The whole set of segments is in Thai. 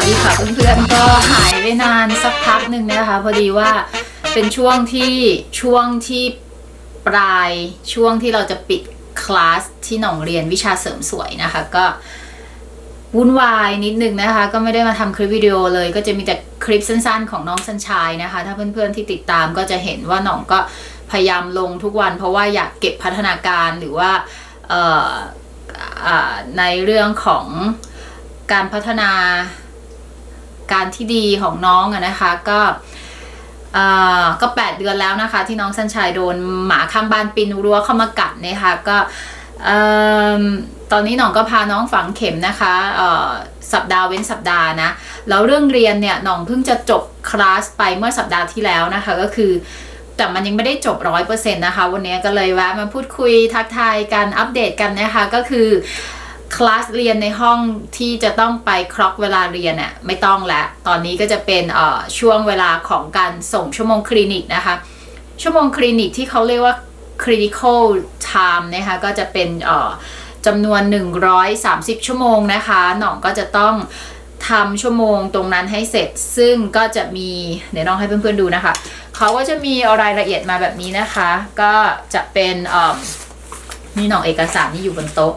วัสดีค่ะเพื่อนๆก็หายไปนานสักพักหนึ่งนะคะ พอดีว่าเป็นช่วงที่ช่วงที่ปลายช่วงที่เราจะปิดคลาสที่หน่องเรียนวิชาเสริมสวยนะคะ ก็วุ่นวายนิดนึงนะคะ ก็ไม่ได้มาทำคลิปวิดีโอเลย ก็จะมีแต่คลิปสั้นๆ ของน้องสัญชัยนะคะ ถ้าเพื่อนๆที่ติดตามก็จะเห็นว่าหน่องก็พยายามลงทุกวัน เพราะว่าอยากเก็บพัฒนาการหรือว่าเอ่ออ่าในเรื่องของการพัฒนา การที่ดีของน้องอะนะคะ ก็ก็ 8 เดือนแล้วนะคะ ที่น้องสัญชัยโดนหมาข้างบ้านปีนรั้วเข้ามากัดนะคะก็ตอนนี้น้องก็พาน้องฝังเข็มนะคะสัปดาห์เว้นสัปดาห์นะแล้วเรื่องเรียนเนี่ยน้องเพิ่งจะจบคลาสไปเมื่อสัปดาห์ที่แล้วนะคะก็คือแต่มันยังไม่ได้จบร้อยเปอร์เซ็นต์นะคะ วันนี้ก็เลยแวะมาพูดคุยทักทายกันอัปเดตกันนะคะก็คือ คลาสเรียนในห้องที่จะต้องไปคล็อกเวลาเรียนน่ะไม่ต้องแล้ว ตอนนี้ก็จะเป็นช่วงเวลาของการส่งชั่วโมงคลินิกนะคะ ชั่วโมงคลินิกที่เขาเรียกว่า critical time นะคะก็จะเป็นเอ่อจำนวน 130 ชั่วโมงนะคะ หน่องก็จะต้องทำชั่วโมงตรงนั้นให้เสร็จ ซึ่งก็จะมีเดี๋ยวน้องให้เพื่อนๆดูนะคะ เขาก็จะมีรายละเอียดมาแบบนี้นะคะ ก็จะเป็นนี่หน่องเอกสารที่อยู่บนโต๊ะ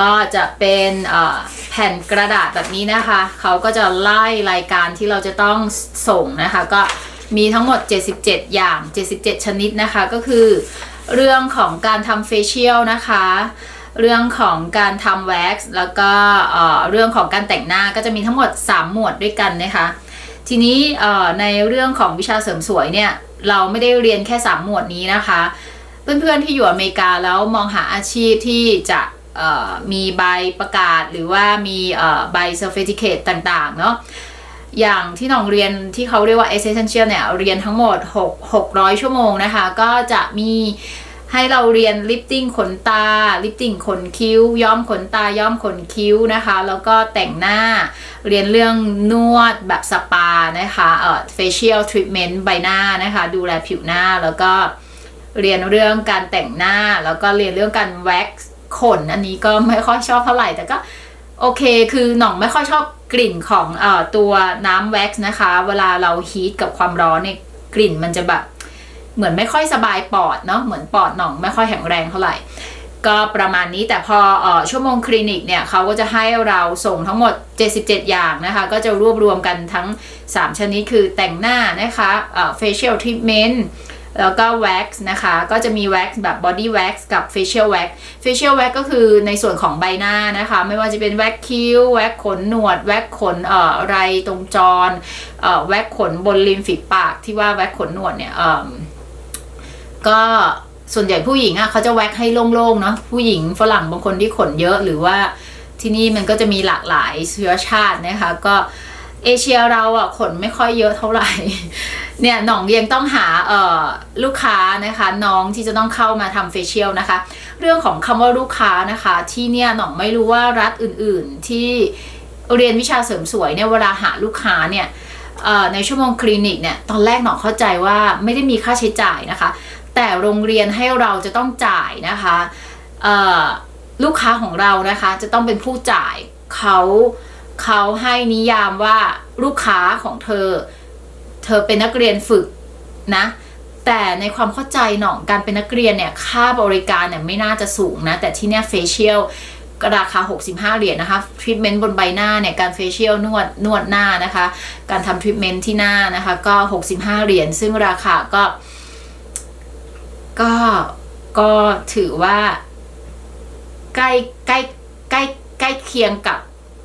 ก็จะเป็นแผ่นกระดาษแบบนี้นะคะ เขาก็จะไล่รายการที่เราจะต้องส่งนะคะ ก็มีทั้งหมด 77 อย่าง 77 ชนิดนะคะ ก็คือเรื่องของการทำเฟเชียลนะคะ เรื่องของการทำแว็กซ์แล้วก็เรื่องของการแต่งหน้าก็จะมีทั้งหมด 3 หมวดด้วยกันนะคะ ทีนี้ในเรื่องของวิชาเสริมสวยเนี่ย เราไม่ได้เรียนแค่ 3 หมวดนี้นะคะ เพื่อนๆที่อยู่อเมริกาแล้วมองหาอาชีพที่จะ มีใบประกาศหรือว่ามีใบ certificate ต่างๆ เนาะอย่างที่น้องเรียนที่เขาเรียกว่า essential เนี่ย เรียนทั้งหมด 6 600 ชั่วโมงนะคะ ก็จะมีให้เราเรียนลิฟติ้งขนตา ลิฟติ้งขนคิ้ว ย้อมขนตา ย้อมขนคิ้วนะคะ แล้วก็แต่งหน้า เรียนเรื่องนวดแบบสปานะคะเอ่อ facial treatment ใบหน้านะคะ ดูแลผิวหน้า แล้วก็เรียนเรื่องการแต่งหน้า แล้วก็เรียนเรื่องการแว็กซ์ ขนอันนี้ก็ไม่ค่อยชอบเท่าไหร่แต่ก็โอเค คือหน่องไม่ค่อยชอบกลิ่นของอตัวน้ำแว็กซ์นะคะ เวลาเราฮีทกับความร้อนเนี่ยกลิ่นมันจะแบบเหมือนไม่ค่อยสบายปอดเนาะ เหมือนปอดหน่องไม่ค่อยแข็งแรงเท่าไหร่ ก็ประมาณนี้แต่พออชั่วโมงคลินิกเนี่ยเขาก็จะให้เราส่งทั้งหมด 77 อย่างนะคะ ก็จะรวบรวมกันทั้ง 3 ชนิดคือแต่งหน้านะคะเอ่อ facial treatment แล้วก็ wax นะคะ ก็จะมี wax แบบ body wax กับ facial wax facial wax ก็คือในส่วนของใบหน้านะคะ ไม่ว่าจะเป็น wax คิ้ว wax ขนหนวด wax ขนเอ่อไรตรงจรเอ่อ wax ขนบนริมฝีปากที่ว่า wax ขนหนวดเนี่ยเอ่อก็ส่วนใหญ่ผู้หญิงอะเขาจะแว็กให้โล่งๆเนาะผู้หญิงฝรั่งบางคนที่ขนเยอะหรือว่าที่นี่มันก็จะมีหลากหลายเชื้อชาตินะคะ ก็ เอเชียเราอะขนไม่ค่อยเยอะเท่าไหร่ เนี่ยหน่องยังต้องหาเอ่อลูกค้านะคะ น้องที่จะต้องเข้ามาทำเฟเชียลนะคะ เรื่องของคำว่าลูกค้านะคะ ที่เนี่ยหน่องไม่รู้ว่ารัฐอื่นๆ ที่เรียนวิชาเสริมสวยเนี่ยเวลาหาลูกค้าเนี่ยในชั่วโมงคลินิกเนี่ยตอนแรกหน่องเข้าใจว่าไม่ได้มีค่าใช้จ่ายนะคะ แต่โรงเรียนให้เราจะต้องจ่ายนะคะลูกค้าของเรานะคะจะต้องเป็นผู้จ่ายเขา เขาให้นิยามว่าลูกค้าของเธอ เธอเป็นนักเรียนฝึกนะ แต่ในความเข้าใจหน่องการเป็นนักเรียนเนี่ยค่าบริการเนี่ยไม่น่าจะสูงนะ แต่ที่เนี่ยเฟเชียลก็ราคา 65 เหรียญนะคะทรีทเมนต์บนใบหน้าเนี่ยการเฟเชียลนวดนวดหน้านะคะ การทำทรีทเมนต์ที่หน้านะคะก็ 65 เหรียญซึ่งราคาก็ ก็ก็ถือว่า ใกล้ใกล้ใกล้ใกล้เคียงกับ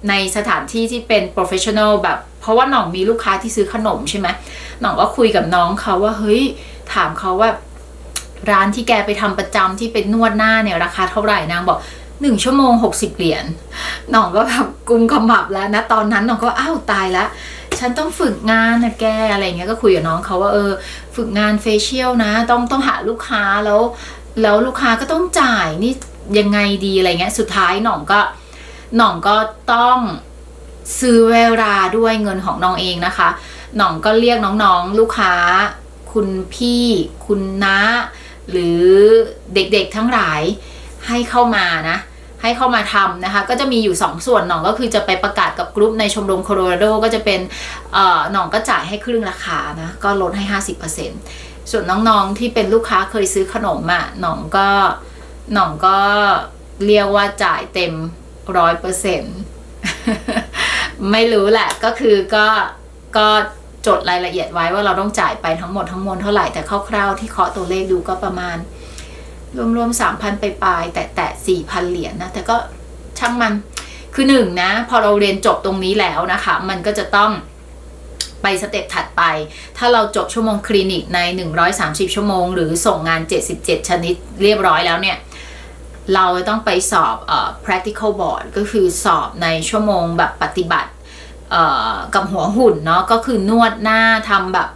ในสถานที่ที่เป็น professional แบบ เพราะว่าน่องมีลูกค้าที่ซื้อขนมใช่ไหมหน่องก็คุยกับน้องเขาว่าเฮ้ยถามเขาว่า ร้านที่แกไปทำประจำที่เป็นนวดหน้าเนี่ยราคาเท่าไหร่นางบอกหนึ่งชั่วโมงหกสิบเหรียญหน่องก็แบบกุมขมับแล้วนะตอนนั้นหน่องก็อ้าวตายแล้วฉันต้องฝึกงานนะแกอะไรเงี้ยก็คุยกับน้องเขาว่าเออ ฝึกงานเฟเชียลนะ ต้องต้องหาลูกค้าแล้ว แล้วลูกค้าก็ต้องจ่ายนี่ยังไงดีอะไรเงี้ยสุดท้ายหน่องก็ หน่องก็ต้องซื้อเวลาด้วยเงินของน้องเองนะคะ หน่องก็เรียกน้องๆลูกค้า คุณพี่ คุณน้า หรือเด็กๆทั้งหลายให้เข้ามานะ ให้เข้ามาทำนะคะ ก็จะมีอยู่ 2 ส่วนหน่องก็คือจะไปประกาศกับกลุ่มในชมรมโคโลราโดก็จะเป็นเอ่อหน่องก็จ่ายให้ครึ่งราคานะ ก็ลดให้ 50%ส่วนน้องๆที่เป็นลูกค้าเคยซื้อขนมอะ่ะหน่องก็หน่องก็เรียกว่าจ่ายเต็ม ร้อยเปอร์เซ็นต์ไม่รู้แหละก็คือก็ก็จดรายละเอียดไว้ว่าเราต้องจ่ายไปทั้งหมดทั้งมวลเท่าไหร่แต่คร่าวๆที่เคาะตัวเลขดูก็ประมาณ รวมๆสามพันไปปลายแต่แต่สี่พันเหรียญนะแต่ก็ช่างมันคือหนึ่งนะ พอเราเรียนจบตรงนี้แล้วนะคะ มันก็จะต้องไปสเต็ปถัดไป ถ้าเราจบชั่วโมงคลินิกใน 130 ชั่วโมง หรือส่งงาน 77 ชนิดเรียบร้อยแล้วเนี่ย เราต้องไปสอบอ practical board ก็คือสอบในชั่วโมงแบบปฏิบัติกับหัวหุ่นเนาะก็คือนวดหน้าทำแบบ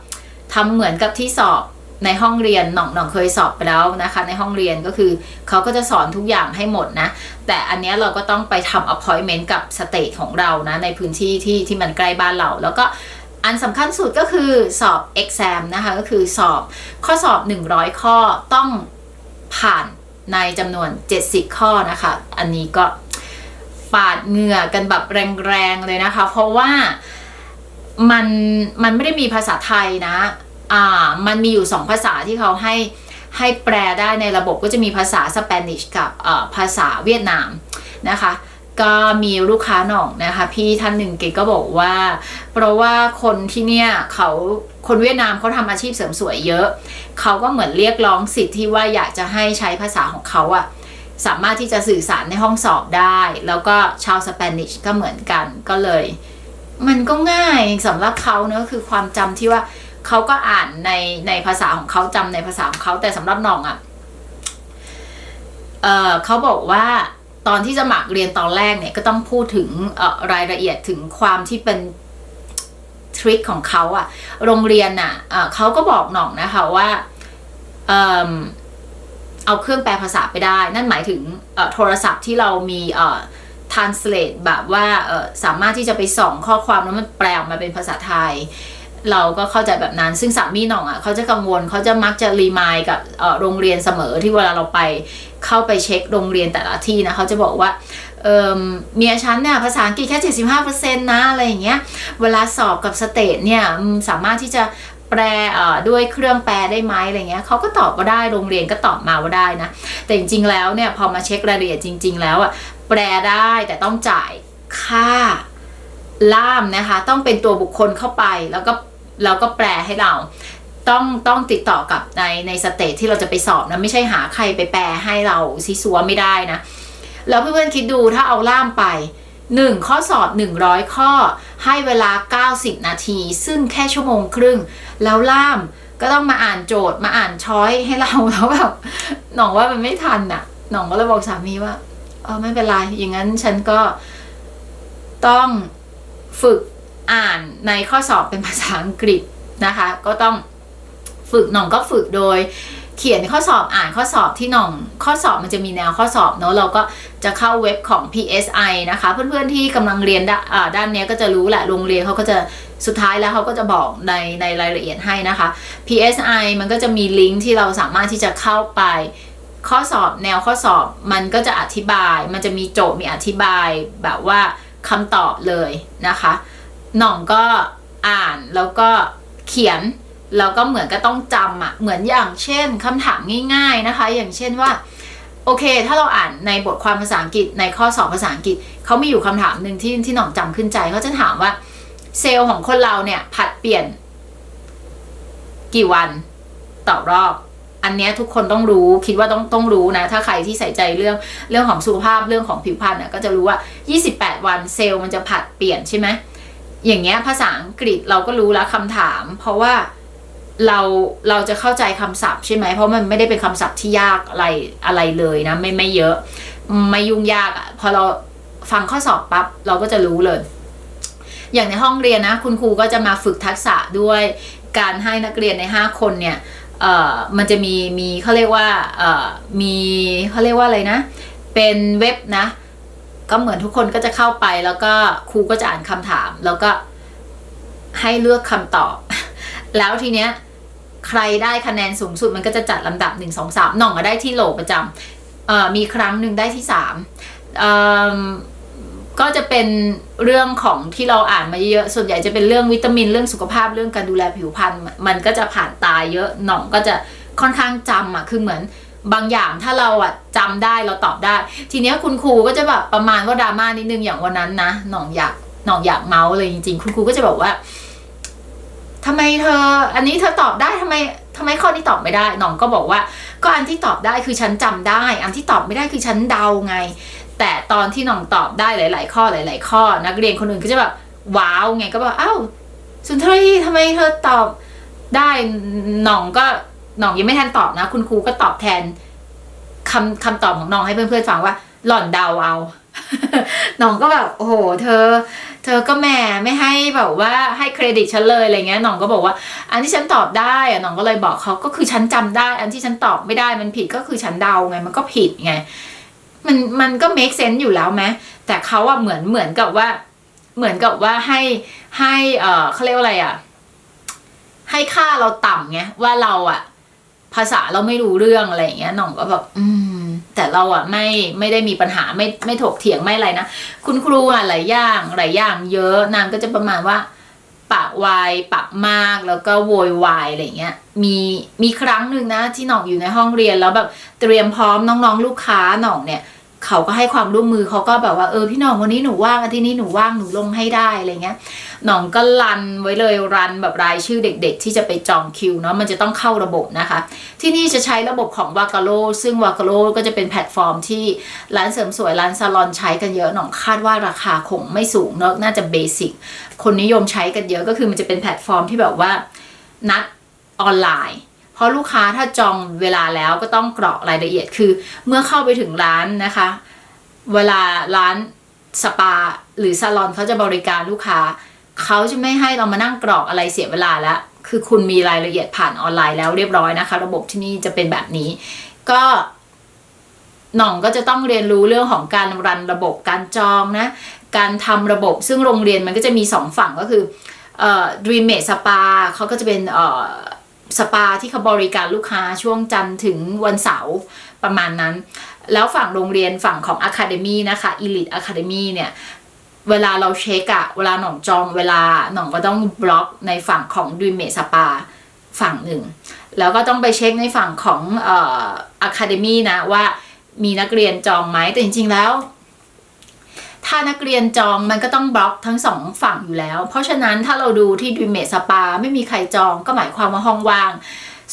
ทำเหมือนกับที่สอบในห้องเรียนหน่องหน่องเคยสอบไปแล้วนะคะ ในห้องเรียนก็คือเขาก็จะสอนทุกอย่างให้หมดนะ แต่อันนี้เราก็ต้องไปทำ appointment กับสเตทของเรานะในพื้นที่ที่ที่มันใกล้บ้านเรา แล้วก็อันสำคัญสุดก็คือสอบ exam นะคะ ก็คือสอบข้อสอบ 100 ข้อต้องผ่าน ในจำนวน 70 ข้อนะคะ อันนี้ก็ปาดเหงื่อกันแบบแรงๆเลยนะคะ เพราะว่ามันมันไม่ได้มีภาษาไทยนะ อ่า มันมีอยู่สองภาษาที่เขาให้ให้แปลได้ในระบบก็จะมีภาษาสเปนิชกับภาษาเวียดนามนะคะ ก็มีลูกค้าหน่องนะคะ พี่ท่านหนึ่งเกก็บอกว่า เพราะว่าคนที่เนี่ยเขาคนเวียดนามเขาทำอาชีพเสริมสวยเยอะ เขาก็เหมือนเรียกร้องสิทธิ์ที่ว่าอยากจะให้ใช้ภาษาของเขาอะสามารถที่จะสื่อสารในห้องสอบได้ แล้วก็ชาวสเปนิชก็เหมือนกันก็เลย มันก็ง่ายสำหรับเขาเนอะคือความจำที่ว่าเขาก็อ่านในในภาษาของเขาจำในภาษาของเขาแต่สำหรับน้องอะ่ะเออเขาบอกว่า ตอนที่สมัครเรียนตอนแรกเนี่ยก็ต้องพูดถึงรายละเอียดถึงความที่เป็นทริคของเขาอะโรงเรียนน่ะเอ่อเขาก็บอกหน่องนะคะว่าเอิ่มเอาเครื่องแปลภาษาไปได้ นั่นหมายถึงโทรศัพท์ที่เรามีเอ่อ translate แบบว่าสามารถที่จะไปส่องข้อความแล้วมันแปลออกมาเป็นภาษาไทย เราก็เข้าใจแบบนั้น ซึ่งสามีหน่องอะเขาจะกังวลเขาจะมักจะรีมายกับโรงเรียนเสมอที่เวลาเราไปเข้าไปเช็คโรงเรียนแต่ละที่นะเขาจะบอกว่าเมียฉันเนี่ยภาษาอังกฤษแค่ 75%นะอะไรอย่างเงี้ยเวลาสอบกับสเตทเนี่ยสามารถที่จะแปลด้วยเครื่องแปลได้ไหมอะไรเงี้ยเขาก็ตอบว่าได้โรงเรียนก็ตอบมาว่าได้นะ แต่จริงๆแล้วเนี่ยพอมาเช็ครายละเอียดจริง ๆ แล้วอะแปลได้แต่ต้องจ่ายค่าล่ามนะคะ ต้องเป็นตัวบุคคลเข้าไปแล้วก็ แล้วก็แปลให้เราต้องต้องติดต่อกับในในสเตทที่เราจะไปสอบนะไม่ใช่หาใครไปแปลให้เราซิซัวไม่ได้นะ แล้วเพื่อนๆคิดดูถ้าเอาล่ามไป 1 ข้อสอบ 100 ข้อ ให้เวลา 90 นาที ซึ่งแค่ชั่วโมงครึ่ง แล้วล่ามก็ต้องมาอ่านโจทย์มาอ่านช้อยให้เราแล้วแบบหน่องว่ามันไม่ทันน่ะหน่องก็เลยบอกสามีว่าเออไม่เป็นไรอย่างนั้นฉันก็ต้องฝึก อ่านในข้อสอบเป็นภาษาอังกฤษนะคะ ก็ต้องฝึกหน่องก็ฝึกโดย เขียนข้อสอบอ่านข้อสอบที่หน่อง ข้อสอบมันจะมีแนวข้อสอบเนอะเราก็จะเข้าเว็บของ PSI นะคะ เพื่อนๆที่กำลังเรียนด้าอ่าด้านเนี้ยก็จะรู้แหละโรงเรียนเขาก็จะสุดท้ายแล้วเขาก็จะบอกในในรายละเอียดให้นะคะ PSI มันก็จะมีลิงก์ที่เราสามารถที่จะเข้าไปข้อสอบแนวข้อสอบมันก็จะอธิบาย มันจะมีโจทย์มีอธิบายแบบว่าคำตอบเลยนะคะ หน่องก็อ่านแล้วก็เขียนแล้วก็เหมือนก็ต้องจำอะ่ะเหมือนอย่างเช่นคำถามง่าย ๆนะคะ อย่างเช่นว่าโอเค ถ้าเราอ่านในบทความภาษาอังกฤษในข้อสอบภาษาอังกฤษเขามีอยู่คำถามหนึ่งที่ที่หน่องจำขึ้นใจเขาจะถามว่าเซลล์ของคนเราเนี่ยผัดเปลี่ยน กี่วันต่อรอบ อันเนี้ยทุกคนต้องรู้คิดว่าต้องต้องรู้นะ ถ้าใครที่ใส่ใจเรื่องเรื่องของสุขภาพเรื่องของผิวพรรณน่ะก็จะรู้ว่า 28 วันเซลล์มันจะผัดเปลี่ยนใช่ไหม อย่างเงี้ยภาษาอังกฤษเราก็รู้แล้วคำถาม เพราะว่าเราเราจะเข้าใจคำศัพท์ใช่ไหมเพราะมันไม่ได้เป็นคำศัพท์ที่ยากอะไรอะไรเลยนะ ไม่ไม่เยอะ ไม่ยุ่งยากอะ่ะพอเราฟังข้อสอบปั๊บเราก็จะรู้เลย อย่างในห้องเรียนนะ คุณครูก็จะมาฝึกทักษะด้วยการให้นักเรียนใน 5 คนเนี่ยเอ่อมันจะมีมีเขาเรียกว่าเอ่อมีเขาเรียกว่าอะไรนะ เป็นเว็บนะ ก็เหมือนทุกคนก็จะเข้าไปแล้วก็ครูก็จะอ่านคำถาม แล้วก็ให้เลือกคำตอบ แล้วทีเนี้ยใครได้คะแนนสูงสุดมันก็จะจัดลำดับ 1 2 3หน่องก็ได้ที่โหลประจำเอ่อมีครั้งหนึ่งได้ที่3เอิ่มก็จะเป็นเรื่องของที่เราอ่านมาเยอะส่วนใหญ่จะเป็นเรื่องวิตามินเรื่องสุขภาพเรื่องการดูแลผิวพรรณมันก็จะผ่านตาเยอะหน่องก็จะค่อนข้างจำอะคือเหมือน บางอย่างถ้าเราอะจำได้เราตอบได้ ทีเนี้ยคุณครูก็จะแบบประมาณว่าดราม่านิดนึงอย่างวันนั้นนะหน่องอยากหน่องอยากเมาส์เลยจริง ๆ คุณครูก็จะบอกว่าทำไมเธอ อันนี้เธอตอบได้ทำไมทำไมข้อนี้ตอบไม่ได้หน่องก็บอกว่า ก็อันที่ตอบได้คือฉันจำได้ อันที่ตอบไม่ได้คือฉันเดาไง แต่ตอนที่หน่องตอบได้หลาย ๆ ข้อหลาย ๆ ข้อ นักเรียนคนอื่นก็จะแบบว้าวไงก็บอกอ้าวสุนทรีทำไมเธอตอบได้หน่องก็ น่องยังไม่ทันตอบนะ คุณครูก็ตอบแทนคำคำตอบของน้องให้เพื่อนๆฟังว่า หล่อนเดาเอาน่องก็แบบโอ้โห เธอ เธอก็แหมไม่ให้แบบว่าให้เครดิตฉันเลยอะไรเงี้ยน่องก็บอกว่า อันที่ฉันตอบได้อะน่องก็เลยบอกเขาก็คือฉันจำได้ อันที่ฉันตอบไม่ได้มันผิดก็คือฉันเดาไงมันก็ผิดไงมันมันก็ make sense อยู่แล้วไหมแต่เขาอะเหมือนเหมือนกับว่า เหมือนกับว่าให้ให้เออเขาเรียกว่าอะไรอะให้ค่าเราต่ำไงว่าเราอะ ภาษาเราไม่รู้เรื่องอะไรอย่างเงี้ยหน่องก็แบบอืม แต่เราอะไม่ไม่ได้มีปัญหาไม่ไม่ถกเถียงไม่อะไรนะคุณครูอะหลายอย่างหลายอย่างเยอะนางก็จะประมาณว่าปากวายปากมากแล้วก็โวยวายอะไรเงี้ยมีมีครั้งหนึ่งนะที่หน่องอยู่ในห้องเรียนแล้วแบบเตรียมพร้อมน้องๆ ลูกค้าหน่องเนี่ย เขาก็ให้ความร่วมมือเขาก็แบบว่าเออพี่น่องวันนี้หนูว่างอาทิตย์นี้หนูว่างหนูลงให้ได้อะไรเงี้ยน่องก็รันไว้เลยรันแบบรายชื่อเด็ก ๆ ที่จะไปจองคิวเนาะมันจะต้องเข้าระบบนะคะ ที่นี่จะใช้ระบบของวากาโลซึ่งวากาโลก็จะเป็นแพลตฟอร์มที่ร้านเสริมสวยร้านซาลอนใช้กันเยอะน่องคาดว่าราคาคงไม่สูงเนอะน่าจะเบสิกคนนิยมใช้กันเยอะก็คือมันจะเป็นแพลตฟอร์มที่แบบว่านัดออนไลน์ ราะลูกค้าถ้าจองเวลาแล้วก็ต้องกรอกรายละเอียดคือ เมื่อเข้าไปถึงร้านนะคะ เวลาร้านสปาหรือซาลอนเขาจะบริการลูกค้าเขาจะไม่ให้เรามานั่งกรอกอะไรเสียเวลาแล้ว คือคุณมีรายละเอียดผ่านออนไลน์แล้วเรียบร้อยนะคะ ระบบที่นี่จะเป็นแบบนี้ ก็หน่องก็จะต้องเรียนรู้เรื่องของการรันระบบการจองนะ การทำระบบซึ่งโรงเรียนมันก็จะมีสองฝั่งก็คือเอ่อ Dream Mate Spa เขาก็จะเป็นเอ่อ สปาที่เขาบริการลูกค้าช่วงจันทร์ถึงวันเสาร์ประมาณนั้น แล้วฝั่งโรงเรียนฝั่งของ Academy นะคะ Elite Academy เนี่ย เวลาเราเช็คอะเวลาหน่องจองเวลาหน่องก็ต้องบล็อกในฝั่งของ Dream Mate Spa ฝั่งหนึ่ง แล้วก็ต้องไปเช็คในฝั่งของเอ่อ Academy นะว่ามีนักเรียนจองไหมแต่จริงๆแล้ว ถ้านักเรียนจองมันก็ต้องบล็อกทั้งสองฝั่งอยู่แล้ว เพราะฉะนั้นถ้าเราดูที่ดูเมสปาไม่มีใครจองก็หมายความว่าห้องว่าง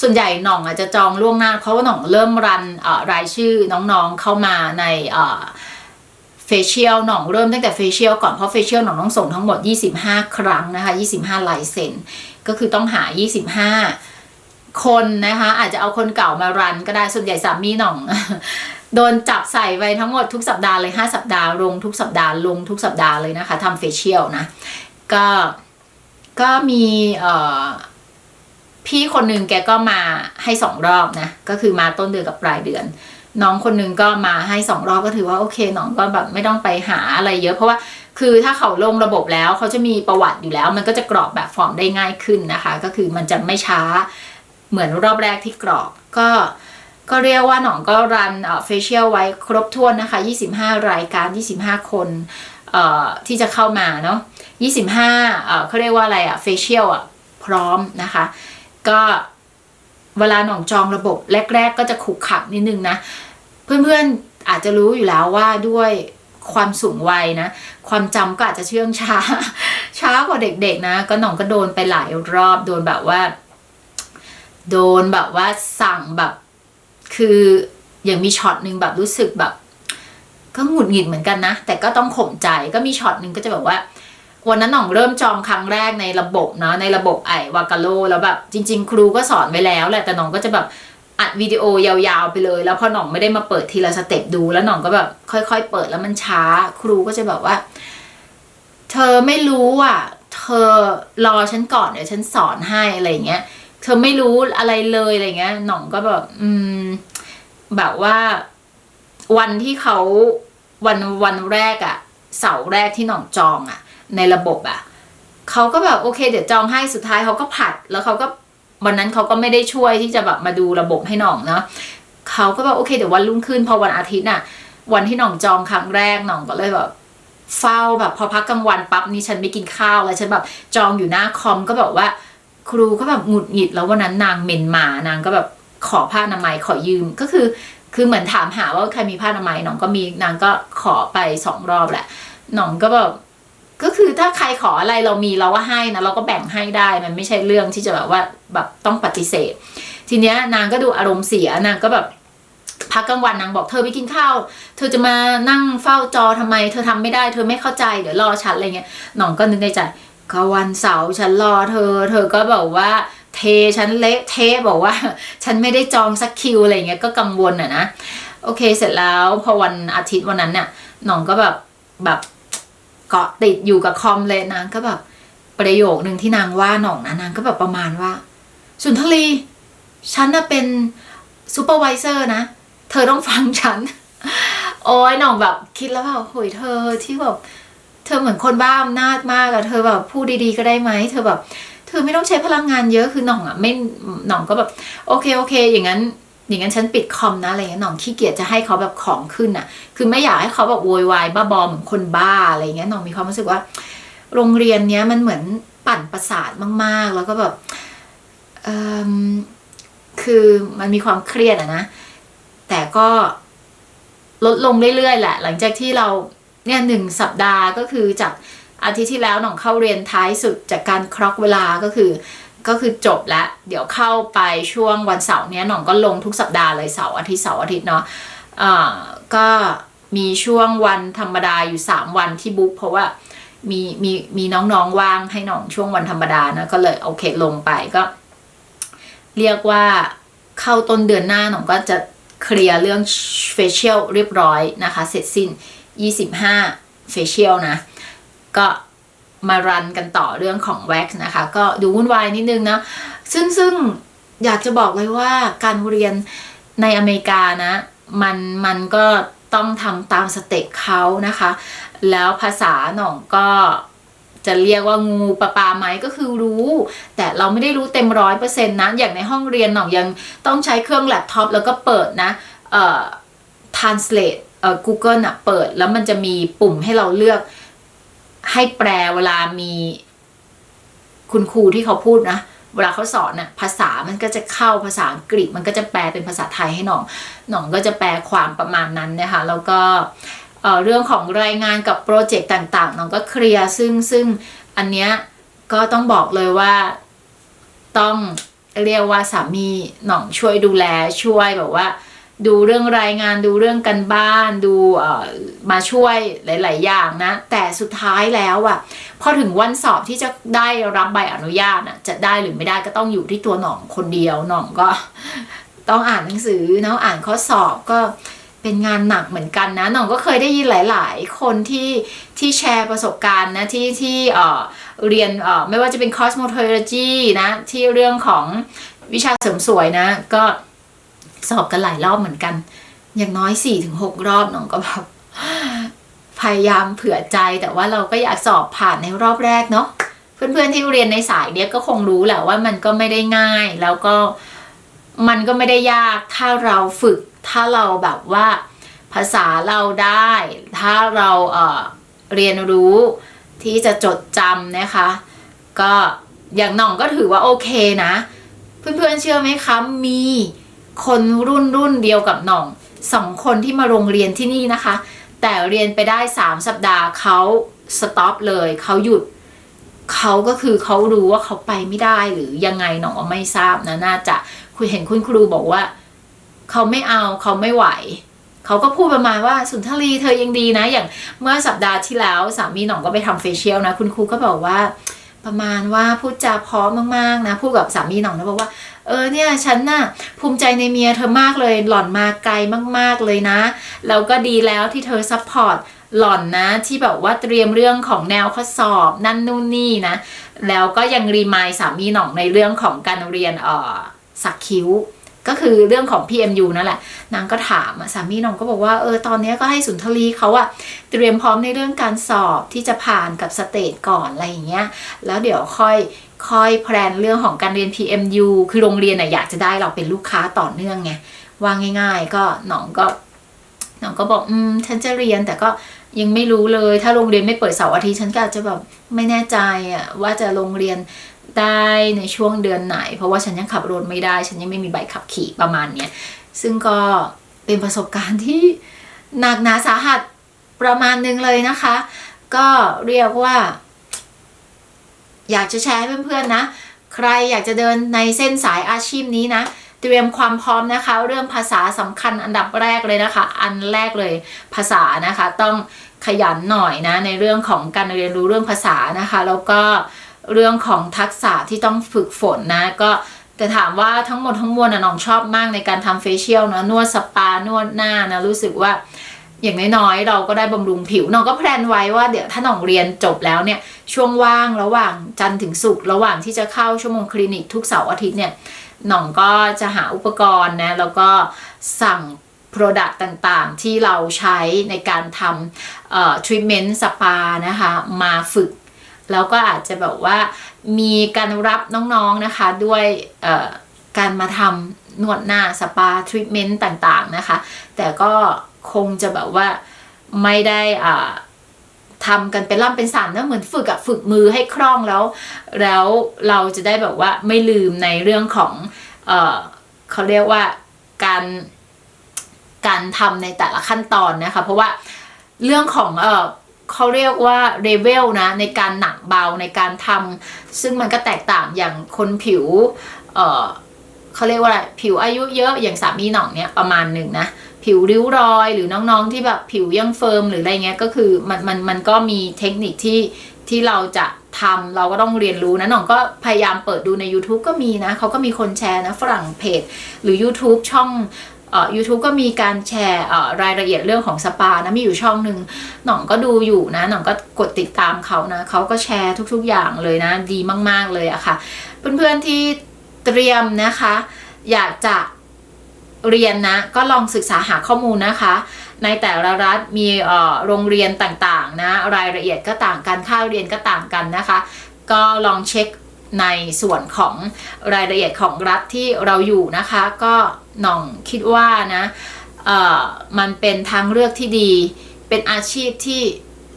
ส่วนใหญ่หน่องอาจจะจองล่วงหน้าเพราะว่าหน่องเริ่มรันรายชื่อน้องๆเข้ามาในเอ่อเฟเชียลหน่องเริ่มตั้งแต่เฟเชียลก่อนเพราะเฟเชียลหน่องต้องส่งทั้งหมด 25 ครั้งนะคะ25ลายเซ็นก็คือต้องหา 25 คนนะคะอาจจะเอาคนเก่ามารันก็ได้ส่วนใหญ่สามีหน่อง โดนจับใส่ไปทั้งหมดทุกสัปดาห์เลย 5 สัปดาห์ลงทุกสัปดาห์ลงทุกสัปดาห์เลยนะคะทำเฟเชียลนะ ก็ก็มีเอ่อพี่คนหนึ่งแกก็มาให้สองรอบนะ ก็คือมาต้นเดือนกับปลายเดือน น้องคนหนึงก็มาให้สองรอบก็ถือว่าโอเคน้องก็แบบไม่ต้องไปหาอะไรเยอะ เพราะว่าคือถ้าเขาลงระบบแล้วเขาจะมีประวัติอยู่แล้ว มันก็จะกรอกแบบฟอร์มได้ง่ายขึ้นนะคะ ก็คือมันจะไม่ช้าเหมือนรอบแรกที่กรอกก็ ก็เรียกว่าหนองก็รันเฟเชียลไว้ครบถ้วนนะคะ 25 รายการ 25 คนเอ่อที่จะเข้ามาเนาะ25เอ่อเขาเรียกว่าอะไรอะเฟเชียลอะพร้อมนะคะ ก็เวลาหนองจองระบบแรก ๆ ก็จะขุกขักนิดนึงนะ เพื่อนๆอาจจะรู้อยู่แล้วว่าด้วยความสูงวัยนะ ความจำก็อาจจะเชื่องช้า ช้ากว่าเด็กๆนะ ก็หน่องก็โดนไปหลายรอบ โดนแบบว่า โดนแบบว่าสั่งแบบ คืออย่างมีช็อตหนึ่งแบบรู้สึกแบบ ก็หงุดหงิดเหมือนกันนะ แต่ก็ต้องข่มใจก็มีช็อตหนึ่งก็จะแบบว่า วันนั้นหน่องเริ่มจองครั้งแรกในระบบเนาะในระบบไอวากาโลแล้วแบบจริง ๆ ครูก็สอนไว้แล้วแหละแต่หน่องก็จะแบบอัดวิดีโอยาวๆไปเลย แล้วพอหน่องไม่ได้มาเปิดทีละสเต็ปดู แล้วหน่องก็แบบค่อยๆ เปิดแล้วมันช้า ครูก็จะแบบว่า เธอไม่รู้อะ เธอรอฉันก่อนเดี๋ยวฉันสอนให้อะไรเงี้ย เธอไม่รู้อะไรเลยอะไรเงี้ยหน่องก็แบบ อืม แบบว่า วันที่เขาวันวันแรกอะเสาร์แรกที่หน่องจองอะในระบบอะเขาก็แบบโอเค เดี๋ยวจองให้สุดท้ายเขาก็ผัด แล้วเขาก็วันนั้นเขาก็ไม่ได้ช่วยที่จะแบบมาดูระบบให้หน่องเนาะเขาก็แบบโอเคเดี๋ยววันรุ่งขึ้นพอวันอาทิตย์น่ะ วันที่หน่องจองครั้งแรกหน่องก็เลยแบบเฝ้าแบบพอพักกลางวันปั๊บนี่ฉันไม่กินข้าวแล้วฉันแบบจองอยู่หน้าคอมก็แบบว่า ครูก็แบบหงุดหงิดแล้ววันนั้นนางเมนมานางก็แบบขอผ้าอนามัยขอยืมก็คือ คือเหมือนถามหาว่าใครมีผ้าอนามัยน้องก็มีนางก็ขอไปสองรอบแหละน้องก็แบบก็คือถ้าใครขออะไรเรามีเราก็ให้นะเราก็แบ่งให้ได้มันไม่ใช่เรื่องที่จะแบบว่าแบบต้องปฏิเสธ ทีเนี้ยนางก็ดูอารมณ์เสียนางก็แบบพักกลางวันนางบอกเธอไปกินข้าว เธอจะมานั่งเฝ้าจอทำไม เธอทำไม่ได้ เธอไม่เข้าใจ เดี๋ยวรอฉันอะไรเงี้ยน้องก็นึกในใจ ก็วันเสาร์ฉันรอเธอ เธอก็บอกว่าเทฉันเละเทบอกว่า ฉันไม่ได้จองสักคิวอะไรเงี้ยก็กังวลอะนะโอเคเสร็จแล้วพอวันอาทิตย์วันนั้นเนี่ยหน้องก็แบบแบบเกาะติดอยู่กับคอมเลยนางก็แบบประโยคหนึ่งที่นางว่าหน่องนะนางก็แบบประมาณว่า สุนทรีฉันน่ะเป็นซูเปอร์วิเซอร์นะ เธอต้องฟังฉัน โอ้ยหน่องแบบคิดแล้วแบบโหยเธอที่แบบ ธอเหมือนคนบ้าอำนาจมากอะเธอแบบพูดดีๆก็ได้ไหมเธอแบบเธอไม่ต้องใช้พลังงานเยอะคือหน่องอะไม่หน่องก็แบบโอเคโอเค อย่างนั้นอย่างนั้นฉันปิดคอมนะอะไรเงี้ยหน่องขี้เกียจจะให้เขาแบบของขึ้นอะคือไม่อยากให้เขาแบบโวยวายบ้าบอเหมือนคนบ้าอะไรเงี้ยหน่องมีความรู้สึกว่า โรงเรียนเนี้ยมันเหมือนปั่นประสาทมากๆ แล้วก็แบบเอิ่มคือมันมีความเครียดอะนะ แต่ก็ลดลงเรื่อยๆแหละ หลังจากที่เรา เนี่ยหนึ่งสัปดาห์ก็คือจากอาทิตย์ที่แล้วหน่องเข้าเรียนท้ายสุดจากการครอกเวลาก็คือก็คือจบแล้ว เดี๋ยวเข้าไปช่วงวันเสาร์เนี้ยหน่องก็ลงทุกสัปดาห์เลยเสาร์อาทิตย์เสาร์อาทิตย์เนาะอ่าก็มีช่วงวันธรรมดาอยู่ 3 วันที่บุ๊กเพราะว่ามีมีมีน้องๆว่างให้หน่องช่วงวันธรรมดานะก็เลยโอเคลงไปก็ เรียกว่าเข้าต้นเดือนหน้าหน่องก็จะเคลียร์เรื่องเฟเชียลเรียบร้อยนะคะ เสร็จสิ้น 25เฟเชียลนะ ก็มารันกันต่อเรื่องของแว็กนะคะ ก็ดูวุ่นวายนิดนึงนะ ซึ่งซึ่งอยากจะบอกเลยว่าการเรียนในอเมริกานะ มันมันก็ต้องทำตามสเต็ปเขานะคะ แล้วภาษาหน่องก็จะเรียกว่างูปลาปลาไหมก็คือรู้ แต่เราไม่ได้รู้เต็มร้อยเปอร์เซ็นต์นะ อย่างในห้องเรียนหน่องยังต้องใช้เครื่องแล็ปท็อปแล้วก็เปิดนะเอ่อ translate เอ่อ Google อะเปิดแล้วมันจะมีปุ่มให้เราเลือกให้แปลเวลามีคุณครูที่เขาพูดนะ เวลาเขาสอนน่ะภาษามันก็จะเข้าภาษาอังกฤษ มันก็จะแปลเป็นภาษาไทยให้หน่องหน่องก็จะแปลความประมาณนั้นนะคะแล้วก็เเรื่องของรายงานกับโปรเจกต์ต่างๆหน่องก็เคลียร์ซึ่งซึ่งอันเนี้ยก็ต้องบอกเลยว่าต้องเรียกว่าสามีหน่องช่วยดูแลช่วยแบบว่า ดูเรื่องรายงานดูเรื่องกันบ้าน ดูมาช่วยหลาย ๆ อย่างนะ แต่สุดท้ายแล้วอะพอถึงวันสอบที่จะได้รับใบอนุญาตอะจะได้หรือไม่ได้ก็ต้องอยู่ที่ตัวหน่องคนเดียวหน่องก็ ต้องอ่านหนังสือเนาะอ่านข้อสอบก็เป็นงานหนักเหมือนกันนะหน่องก็เคยได้ยินหลาย ๆ คนที่ที่แชร์ประสบการณ์นะที่ที่เอ่อเรียนเอ่อไม่ว่าจะเป็น cosmetology นะที่เรื่องของวิชาเสริมสวยนะก็ สอบกันหลายรอบเหมือนกัน อย่างน้อย4ี่ถึงหรอบน้องก็แบบพยายามเผื่อใจแต่ว่าเราก็อยากสอบผ่านในรอบแรกเนาะเพื่อนๆที่เรียนในสายเนี้ยก็คงรู้แหละว่ามันก็ไม่ได้ง่าย แล้วก็มันก็ไม่ได้ยากถ้าเราฝึก ถ้าเราแบบว่าภาษาเราได้ ถ้าเราเอ่อเรียนรู้ที่จะจดจำนะคะ ก็อย่างน่องก็ถือว่าโอเคนะ เพื่อนๆเชื่อไหมคะมี คนรุ่นรุ่นเดียวกับหน่องสองคนที่มาโรงเรียนที่นี่นะคะ แต่เรียนไปได้สามสัปดาห์เขาสต็อปเลยเขาหยุดเขาก็คือเขารู้ว่าเขาไปไม่ได้หรือยังไงหน่องไม่ทราบนะน่าจะคุณเห็นคุณครูบอกว่า เขาไม่เอาเขาไม่ไหว เขาก็พูดประมาณว่าสุนทรีเธอยังดีนะ อย่างเมื่อสัปดาห์ที่แล้วสามีหน่องก็ไปทำเฟเชียลนะ คุณครูก็บอกว่า ประมาณว่าพูดจาพราะมมากๆนะพูดกับสามีหน่องนะบอกว่า เออเนี่ยฉันน่ะภูมิใจในเมียเธอมากเลยหล่อนมาไกลมากๆเลยนะ แล้วก็ดีแล้วที่เธอซัพพอร์ตหล่อนนะ ที่แบบว่าเตรียมเรื่องของแนวข้อสอบนั่นนู่นนี่นะ แล้วก็ยังรีมายสามีหน่องในเรื่องของการเรียนเอ่อสักคิ้วก็คือเรื่องของ PMU นั่นแหละ นางก็ถามสามีน้องก็บอกว่าเออตอนนี้ก็ให้สุนทรีเขาอะเตรียมพร้อมในเรื่องการสอบที่จะผ่านกับสเตจก่อนอะไรอย่างเงี้ย แล้วเดี๋ยวค่อย ค่อยแพลนเรื่องของการเรียน PMU คือโรงเรียนน่ะอยากจะได้เราเป็นลูกค้าต่อเนื่องไงว่าง่าย ๆ ก็หน้องก็น้องก็บอกอืมฉันจะเรียนแต่ก็ยังไม่รู้เลย ถ้าโรงเรียนไม่เปิดเสาร์อาทิตย์ฉันก็อาจจะแบบไม่แน่ใจอะว่าจะโรงเรียนได้ในช่วงเดือนไหน เพราะว่าฉันยังขับรถไม่ได้ ฉันยังไม่มีใบขับขี่ประมาณเนี้ยซึ่งก็เป็นประสบการณ์ที่หนักหนาสาหัสประมาณนึงเลยนะคะ ก็เรียกว่า อยากจะแชร์ให้เพื่อนๆนะ ใครอยากจะเดินในเส้นสายอาชีพนี้นะ เตรียมความพร้อมนะคะ เรื่องภาษาสำคัญอันดับแรกเลยนะคะ อันแรกเลยภาษานะคะ ต้องขยันหน่อยนะ ในเรื่องของการเรียนรู้เรื่องภาษานะคะ แล้วก็เรื่องของทักษะที่ต้องฝึกฝนนะก็แต่ถามว่าทั้งหมดทั้งมวลนะน้องชอบมากในการทำเฟเชียลนะนวดสปานวดหน้านะรู้สึกว่า อย่างน้อยๆเราก็ได้บำรุงผิวน้องก็แพลนไว้ว่าเดี๋ยวถ้าน้องเรียนจบแล้วเนี่ยช่วงว่างระหว่างจันทร์ถึงศุกร์ระหว่างที่จะเข้าชั่วโมงคลินิกทุกเสาร์อาทิตย์เนี่ยน้องก็จะหาอุปกรณ์นะแล้วก็สั่ง Product ต่างๆ ที่เราใช้ในการทำเอ่อ treatment สปานะคะมาฝึก แล้วก็อาจจะแบบว่ามีการรับน้องๆนะคะด้วยเอ่อการมาทำ นวดหน้าสปาทรีทเมนต์ต่างๆนะคะ แต่ก็คงจะแบบว่าไม่ได้อ่าทำกันเป็นล่ำเป็นสันนะเหมือนฝึกอะฝึกมือให้คล่องแล้ว แล้วเราจะได้แบบว่าไม่ลืมในเรื่องของเออเขาเรียกว่าการการทำในแต่ละขั้นตอนนะคะ เพราะว่าเรื่องของเออเขาเรียกว่าเลเวลนะในการหนักเบาในการทำซึ่งมันก็แตกต่างอย่างคนผิวเออ เขาเรียกว่าอะไรผิวอายุเยอะอย่างสามีหน่องเนี่ยประมาณหนึ่งนะผิวริ้วรอยหรือน้องๆที่แบบผิวยังเฟิร์มหรืออะไรเงี้ยก็คือมันมันมันก็มีเทคนิคที่ที่เราจะทำเราก็ต้องเรียนรู้นะหน่องก็พยายามเปิดดูใน YouTube ก็มีนะเขาก็มีคนแชร์นะฝรั่งเพจหรือ YouTube ช่องเอ่อ YouTube ก็มีการแชร์เอ่อรายละเอียดเรื่องของสปานะมีอยู่ช่องหนึ่งหน่องก็ดูอยู่นะหน่องก็กดติดตามเขานะเขาก็แชร์ทุกๆอย่างเลยนะ ดีมากๆเลยอะค่ะ เพื่อนๆที่ เตรียมนะคะ อยากจะเรียนนะก็ลองศึกษาหาข้อมูลนะคะ ในแต่ละรัฐมีโรงเรียนต่างๆนะรายละเอียดก็ต่างกันค่าเรียนก็ต่างกันนะคะ ก็ลองเช็คในส่วนของรายละเอียดของรัฐที่เราอยู่นะคะ ก็หน่องคิดว่านะมันเป็นทางเลือกที่ดี เป็นอาชีพที่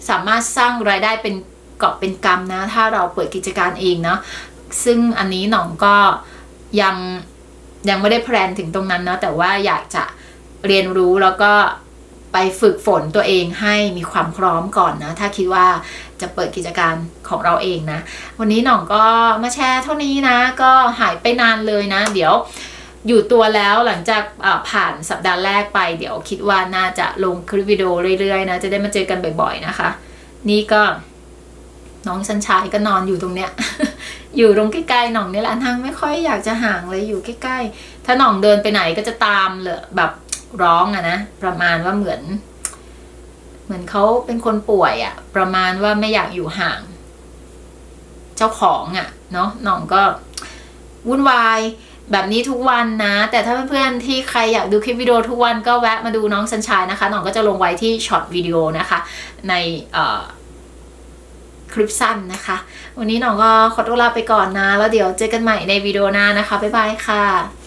สามารถสร้างรายได้เป็นกอบเป็นกำนะ ถ้าเราเปิดกิจการเองเนาะซึ่งอันนี้หน่องก็ ยังยังไม่ได้แพลนถึงตรงนั้นเนาะแต่ว่าอยากจะเรียนรู้แล้วก็ไปฝึกฝนตัวเองให้มีความพร้อมก่อนนะ ถ้าคิดว่าจะเปิดกิจการของเราเองนะ วันนี้หน่องก็มาแชร์เท่านี้นะ ก็หายไปนานเลยนะ เดี๋ยวอยู่ตัวแล้วหลังจากผ่านสัปดาห์แรกไป เดี๋ยวคิดว่าน่าจะลงคลิปวิดีโอเรื่อยๆนะ จะได้มาเจอกันบ่อยๆนะคะ นี่ก็ น้องสันชายก็นอนอยู่ตรงเนี้ย อยู่ตรงใกล้ๆหน่องนี่แหละนางไม่ค่อยอยากจะห่างเลยอยู่ใกล้ๆ ถ้าหน่องเดินไปไหนก็จะตามเลยแบบร้องอะนะประมาณว่าเหมือน เหมือนเขาเป็นคนป่วยอะประมาณว่าไม่อยากอยู่ห่าง เจ้าของอะเนาะหน่องก็วุ่นวายแบบนี้ทุกวันนะ แต่ถ้าเพื่อนๆที่ใครอยากดูคลิปวิดีโอทุกวันก็แวะมาดูน้องสัญชายนะคะหน่องก็จะลงไว้ที่ช็อตวิดีโอนะคะ ในเอ่อ คลิปสั้นนะคะ วันนี้น้องก็ขอตัวลาไปก่อนนะ แล้วเดี๋ยวเจอกันใหม่ในวิดีโอหน้านะคะ บ๊ายบายค่ะ